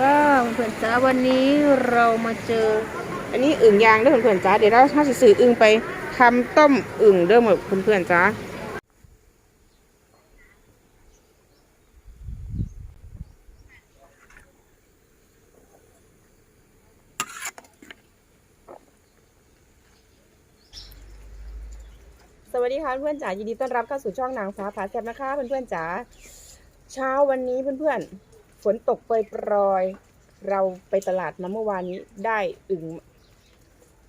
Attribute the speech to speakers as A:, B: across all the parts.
A: ว้าวเพื่อนจ้าวันนี้เรามาเจอ
B: อันนี้อึ่งยางเด้อเพื่อนจ้าเดี๋ยวเราถ้าสิซื้ออึ่งไปทำต้มอึ่งเด้อหมดเพื่อนจ้าสวัสดีค่ะเพื่อนจ๋ายินดีต้อนรับเข้าสู่ช่องนางฟ้าผาแซ่บนะคะเพื่อนๆจ๋าเช้าวันนี้เพื่อนๆ ฝนตกปรอย เราไปตลาดมาเมื่อวานนี้ได้อึ่ง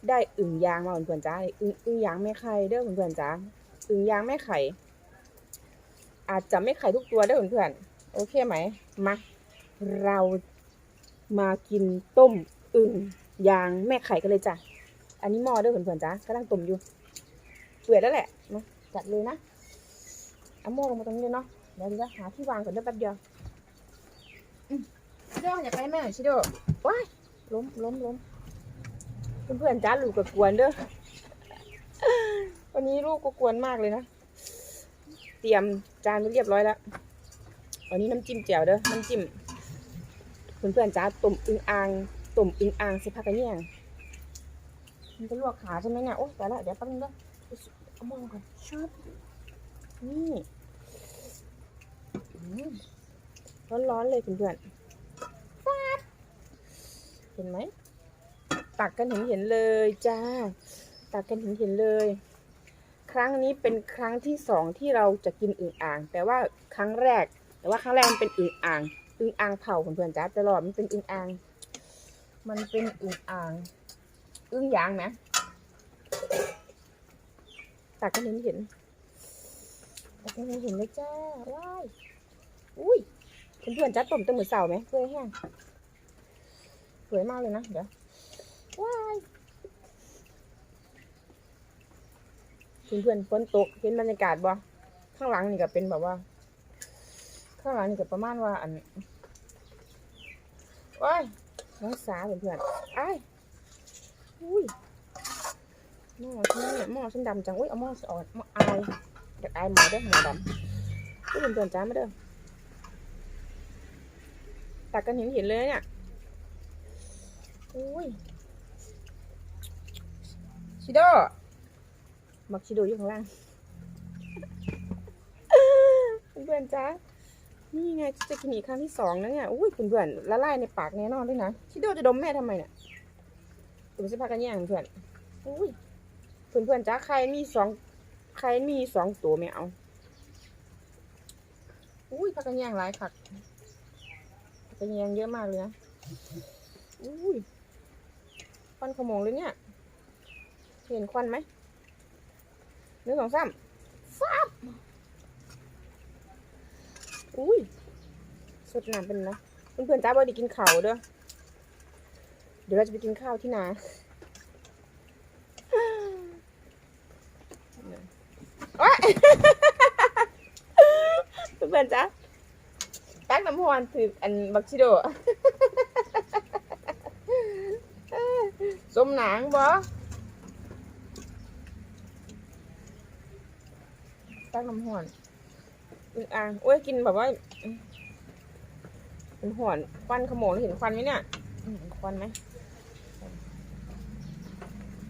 B: ได้อึ่งยางมาเพื่อนๆจ้าอึ่งอึ่งยางแม่ไข่เด้อเพื่อนๆจ้าอึ่งยางแม่ไข่ อาจจะไม่ไข่ทุกตัวเด้อเพื่อนๆโอเคไหมมาเรามากินต้มอึ่งยางแม่ไข่กันเลยจ้ะอันนี้หม้อเด้อเพื่อนๆจ้ากำลังต้มอยู่เปื่อยแล้วแหละมาจัดเลยนะเอาหม้อลงมาตรงนี้เลยเนาะเดี๋ยวจะหาที่วางก่อนเด้อแป๊บเดียวอืมชิ โดอย่าไปแม่ชิโดว้ายล้มล้มล้มเพื่อนๆจ้าลูกก็กวนเด้อ วันนี้ลูกก็กวนมากเลยนะ เตรียมจานไว้เรียบร้อยแล้ว วันนี้น้ำจิ้มแจ่วเด้อ น้ำจิ้ม เพื่อนๆจ้าต้มอึงอ่างต้มอึงอ่างใส่ผักกระเนียงมันจะลวกขาใช่ไหมเนี่ย โอ้แต่ละเดี๋ยวแป๊บนึงเด้อเอามองก่อนชอบนี่ร้อนๆเลยเพื่อนๆ เห็นไหมตักกันเห็นเห็นเลยจ้า ตักกันเห็นเห็นเลย ครั้งนี้เป็นครั้งที่สองที่เราจะกินอึ่งอ่าง แต่ว่าครั้งแรก แต่ว่าครั้งแรกมันเป็นอึ่งอ่างอึ่งอ่างเผาเพื่อนๆจ้าตลอดมันเป็นอึ่งอ่าง มันเป็นอึ่งอ่างอึ่งยางนะตักกันเห็นเห็นตักกันเห็นเห็นเลยจ้าว้ายอุ้ยเพื่อนๆจ้าต้มแตะมือเสาไหมเพื่อให้แห้ง วยมากเลยนะ เดี๋ยว ว้ายเพื่อนเพื่อนๆฝนตกเห็นบรรยากาศบ่ข้างหลังนี่ก็เป็นแบบว่า ข้างหลังนี่ก็ประมาณว่าอันว้ายน้องสาเพื่อนเพื่อนๆอ้ายอุ้ยหม้อฉันเนี่ยหม้อฉันดำจังอุ้ยเอาหม้อสอดหม้ออายอยากอายหมอเด้อหมอดำเพื่อนเพื่อนๆจ้ามาเด้อตักกันเห็นเห็นๆเลยเนี่ย อุ้ยชิโดมักชิโดอยู่ข้างล่าง เพื่อนๆจ้านี่ไงจะกินอีกครั้งที่สองนะเนี่ย อุ้ยเพื่อนๆละลายในปากแน่นอนด้วยนะ ชิโดจะดมแม่ทำไมเนี่ยตุ่มสิพากันแย่งเพื่อนอุ้ยเพื่อนๆจ้าใครมีสองใครมีสองตัวไม่เอาอุ้ยพากันแย่งหลายคักพากันแย่งเยอะมากเลยนะอุ้ย วันขโมงเลยเนี่ย เห็นควันไหมหนึ่งสองสามฟับอุ้ยสดน้ำเป็นนะเพื่อนๆจ้าบอดีกินข้าวเด้อเดี๋ยวเราจะไปกินข้าวที่นาโอ๊ยเพื่อนๆจ้าตักน้ำพรถืออันบักชิโด สมหนังบ่ตักน้ำห่อนอึ่งอ่างโอ้ยกินแบบว่าเป็นห่อนควันขโมงเห็นควันไหมเนี่ยควันไหม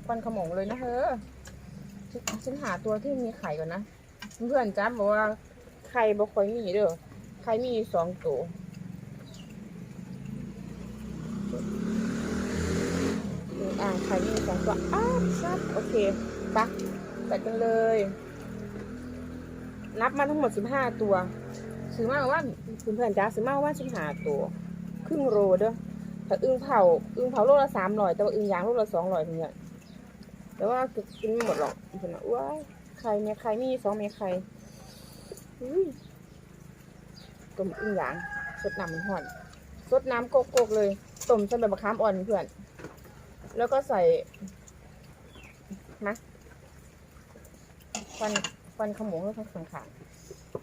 B: ควันขโมงเลยนะเฮ้อฉันหาตัวที่มีไข่ก่อนนะ เพื่อนจ้าบอกว่าไข่บ่ค่อยมีเด้อไข่มีสองตัว อึ่งอ่างไข่มีสองตัวอ้าวชัดโอเคปะใส่กันเลย นับมาทั้งหมดสิบห้าตัวซื้อมาว่าคุณเพื่อนจ้าซื้อมาว่าสิบห้าตัวครึ่งโลเด้อแต่อึงเผาอึงเผาโลละสามร้อยแต่ว่าอึงยางโลละสองร้อยเพื่อนแต่ว่ากินไม่หมดหรอกเพื่อนว่าว้ายไข่เมียไข่มีสองเมียไข่อุ้ยต้มอึงยางสดน้ำมันห่อนสดน้ำโกกๆเลยต้มใส่ใบมะขามอ่อนเพื่อน แล้วก็ใส่นะควันควันขโมงแล้วข้างขาง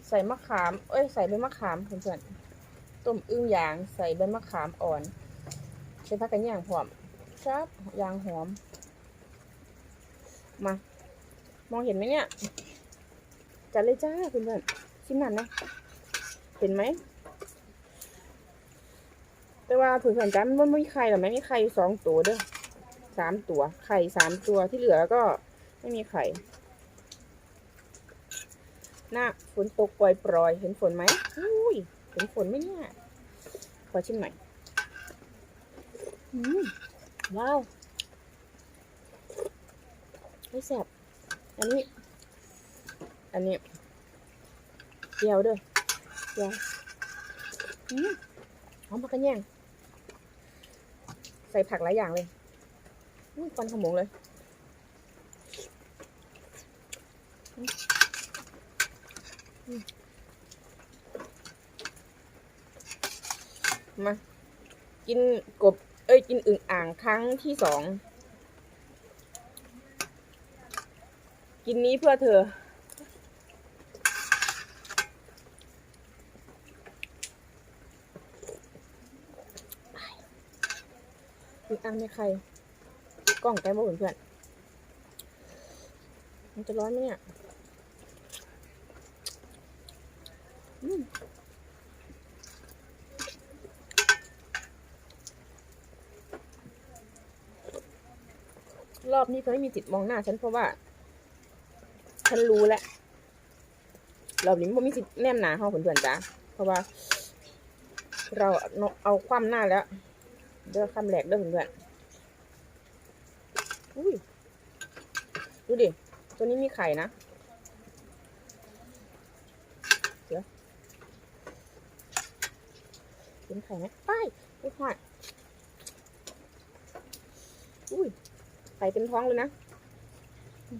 B: ใส่มะขาม เอ้ย ใส่ใบมะขามเพื่อนๆต้มอึ้งยาง ใส่ใบมะขามอ่อน ใส่ผักกระเนียงหอมชับยางหอม มา มองเห็นไหมเนี่ยจัดเลยจ้าเพื่อนๆชิมหน่อยนะ เห็นไหม แต่ว่าเพื่อนๆจ้ามันไม่มีไข่หรอไม่มีไข่สองตัวเด้อ สามตัว ไข่สามตัวที่เหลือก็ไม่มีไข่ หน้าฝนตกปล่อยๆ เห็นฝนไหมอุ้ย เห็นฝนไหมเนี่ย ขอชิมหน่อยอืมว้าวไม่แซ่บอันนี้ อันนี้เจียวเด้อเจียวอืมหอมผักกระแยงใส่ผักหลายอย่างเลย อุ้ยควันขมงเลย มา กินกบ เอ้ย กินอึ่งอ่างครั้งที่สอง กินนี้เพื่อเธออึ่งอ่างไม่ใคร กล้องแกบอกเพื่อนมันจะร้อนไหมเนี่ยรอบนี้เธอไม่มีจิตมองหน้าฉันเพราะว่า ฉันรู้แล้วรอบนี้ไม่มีสิทธิ์แนมหนาห้องเพื่อนๆจ้าเพราะว่า เราเอาความหน้าแล้ว เด้อคำแหลกเด้อเพื่อนๆ อุ้ยดูดิ ตัวนี้มีไข่นะเดี๋ยวเห็นไข่ไหมไปอุ้ยหอยอุ้ยไข่เต็มท้องเลยนะม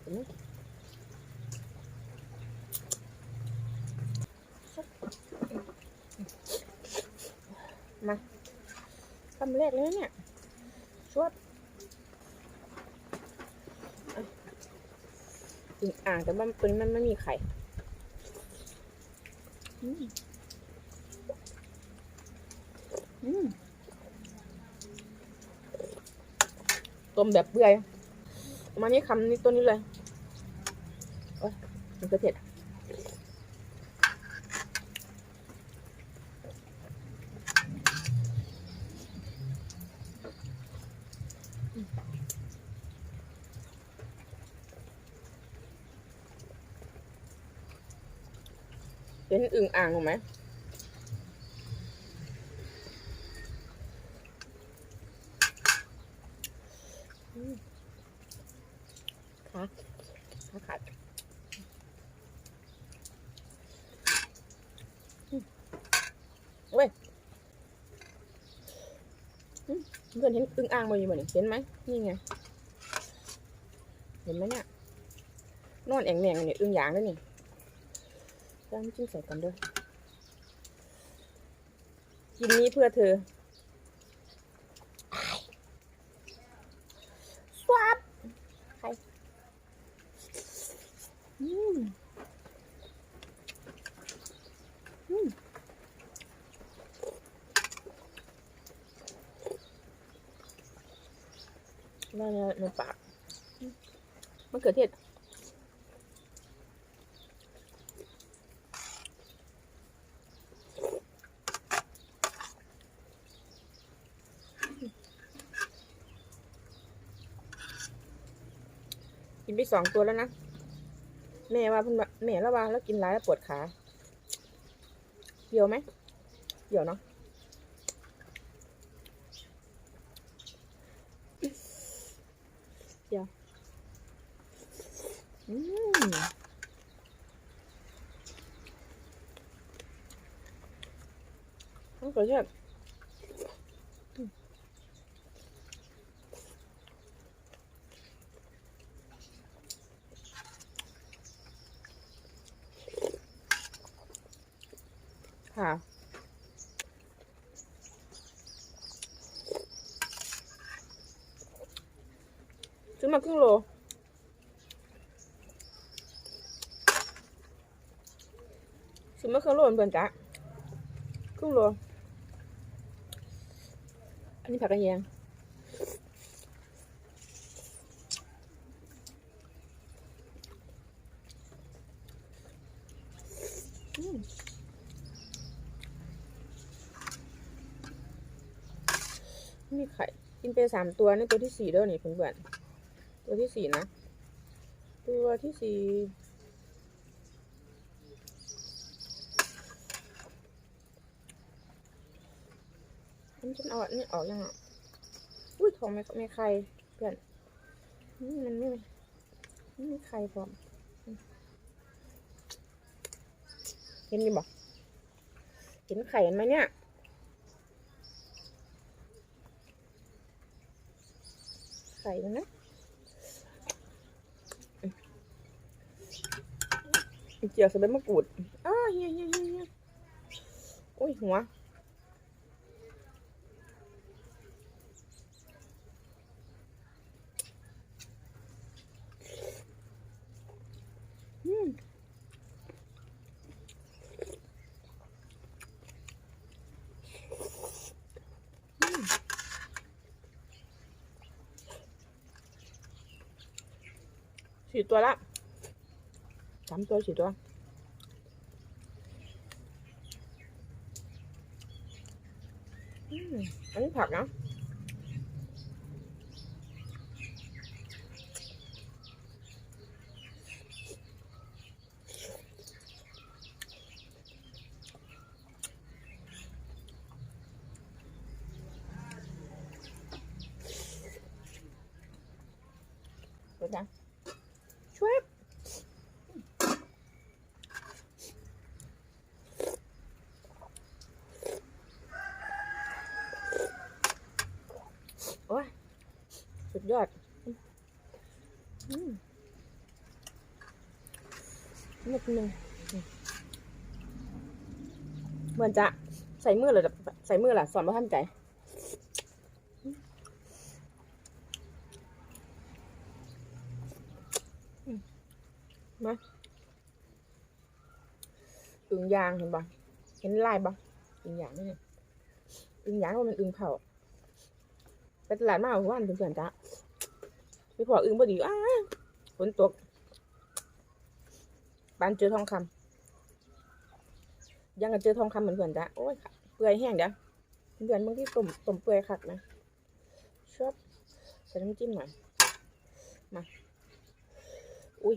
B: เห็นไหมมาคำแรกเลยเนี่ยชวดอะ อึ่งอ่างแต่ว่าตัวนี้มันไม่มีไข่อืมอืมต้มแบบเปื่อย มานี่คำนี้ตัวนี้เลย โอ้ยมันก็เผ็ด เห็นอึ่งอ่างถูกไหมอืมขาขาขาดเว้ยเพื่อนเห็นอึ่งอ่างมาอยู่บ่เนี่ยเห็นไหมนี่ไง เห็นไหมเนี่ยนอนแองแหน่งเนี่ยอึ่งยางแล้วนี่ ย่างจิ้มใส่กันด้วยกินนี้เพื่อเธอสวับใครอืมอืมน่าในในปากอืมมะเขือเทศ กินไปสองตัวแล้วนะ แม่ว่าเพิ่นว่าแม่แล้วว่าแล้วกินหลายแล้วปวดขาเกี่ยวไหมเกี่ยวเนาะเกี่ยวอืมมันก็ใช่บอืมค่ะ ซื้อมาค รึ่งโลซื้อมาครึ่งโลเพื่อนๆจ้ะครึ่งโล อันนี้ผักกระเทียมมมีไข่กินไปสามตัวนี่ตัวที่สี่เด้อนี่เพื่อนๆ ตัวที่สี่นะ ตัวที่สี่อันนฉันเอาอันนี้ออกยังอะ อุ้ยทองไม่ไม่ไข่เพื่อนอืมมันไม่ไม่มีไข่พร้อมเห็นดิบอกเห็นไข่ไหมเนี่ยไข่นะอืม เจียวส่ใบมะกรูดอ้าเฮียเฮียเฮียเฮียโอ้ยหัวอืมสี่ตัวละ สามตัวสี่ตัว อืมอันนี้ผักนะเดี๋ยวนะช่วย โอ้ย สุ ดยอดนิดนึงเหมือนจะใส่มือเลยใส่มือล่ะสอนมาท่านใจมาอึ่งยางเห็นปะเห็นลายปะอึ่งยางนี่อึ่งยางว่ามันอึ่งเผา ไปตลาดมาเอาวันเพื่อนๆจ้ะไปขออึ้งพอดีอ้าฝนตกปานเจอทองคำยังกันเจอทองคำเหมือนเพื่อนจ้ะโอ้ยเปื่อยแห้งเดี๋ยวเพื่อนบางที่ต้มต้มเปื่อยคักนะชอบใส่น้ำจิ้มหน่อยมาอุ้ย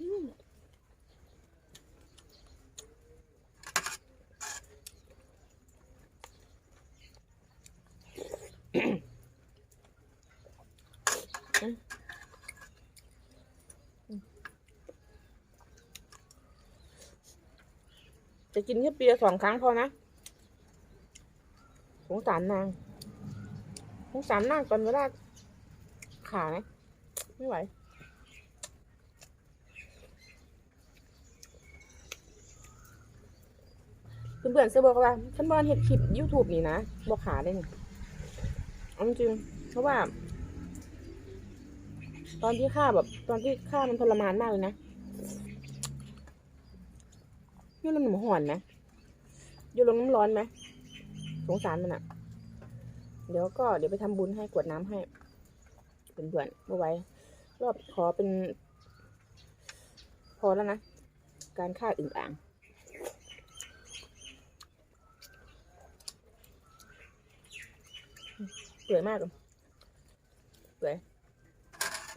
B: อืม จะกินแค่ปีละสองครั้งพอนะสงสารนางสงสารนางตอนเวลาขาไมไม่ไหวเพื่อนๆเสบอกว่าฉันบอลเห็ดคลิป YouTube นี่นะบอกขาได้นี่เอาจริงเพราะว่า ตอนที่ฆ่าแบบ ตอนที่ฆ่ามันทรมานมากเลยนะโยนลงน้ำห่อนไหมโยนลงน้ำร้อนไหมสงสารมันอะเดี๋ยวก็เดี๋ยวไปทำบุญให้กวดน้ำให้เพื่อนๆเมื่อไว้ รอบขอเป็น พอแล้วนะ การฆ่าอึ่งอ่างเปื่อยมากเลย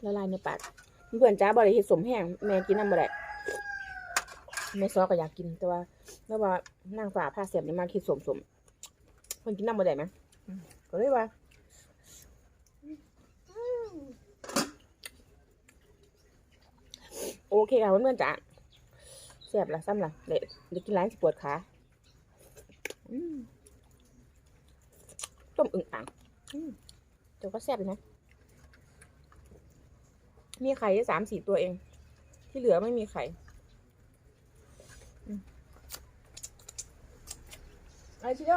B: ละลายในปากเพื่อนจ้าบริเฮ็ดสมแห้งแม่กินน้ำบ่ได้แม่ซอก็อยากกินแต่ว่าแล้วว่านางฝ่าผ้าเสียบนี่มาคิดสมสมเพิ่นกินน้ำบ่ได้ไหมก็เลยว่าโอเคค่ะเพื่อนๆจ้าเสียบละซ้ำละเด็กเด็กกินร้านสิปวดขาต้มอึ่งอ่างอืมแต่ก็แซ่บเลยนะ มีไข่แค่สามสี่ตัวเอง ที่เหลือไม่มีไข่ไอชิโด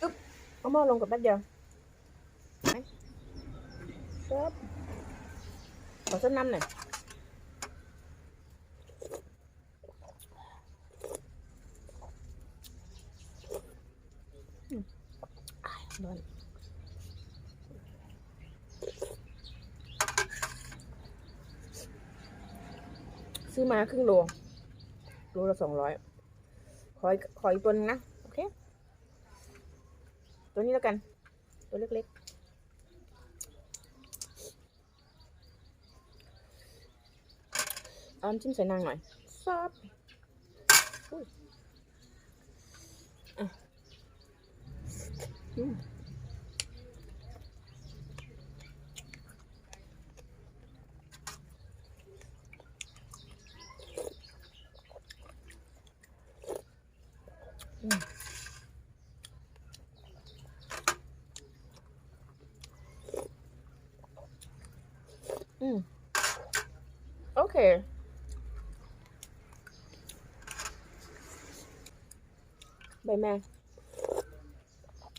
B: อึ๊บเอาหม้อลงกับแป๊บเดียวไปครับขอส้นน้ำหน่อยอืมอ้ายร้อน ซื้อมาครึ่งโลโลละสองร้อยขออีกขออีกตัวนึงนะ โอเค ตัวนี้แล้วกัน ตัวเล็กๆเอาน้ำจิ้มใส่นางหน่อยซอสอืม อืม โอเคใบแม่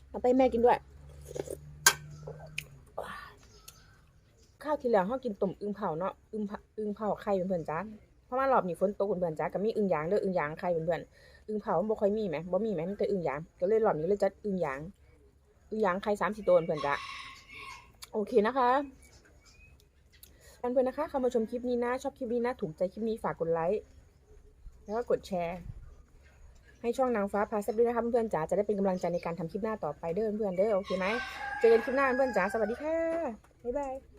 B: เอาไปแม่กินด้วย ข้าวที่แล้วเขากินต้มอึ่งเผาเนาะ อึ่งเผาอึ่งเผาไข่เพื่อนๆจ้าเพราะว่ารอบนี้ฝนตกเพื่อนๆจ้าก็มีอึ่งยางเด้ออึ่งยางไข่เพื่อนๆ อึ่งเผาบ่ค่อยมีไหมบ่มีไหมมันแต่อึ่งยาง ก็เลยรอบนี้เลยจัดอึ่งยาง อึ่งยางไข่สามสี่ตัวเพื่อนๆจ้าโอเคนะคะ เพื่อนๆนะคะเข้ามาชมคลิปนี้นะ ชอบคลิปนี้นะ ถูกใจคลิปนี้ฝากกดไลค์ แล้วก็กดแชร์ ให้ช่องนางฟ้าพาแซ่บด้วยนะคะเพื่อนๆจ๋า จะได้เป็นกำลังใจในการทำคลิปหน้าต่อไปเด้อเพื่อนๆเด้อ โอเคไหมเจอกันคลิปหน้าเพื่อนๆจ๋า สวัสดีค่ะ บ๊ายบาย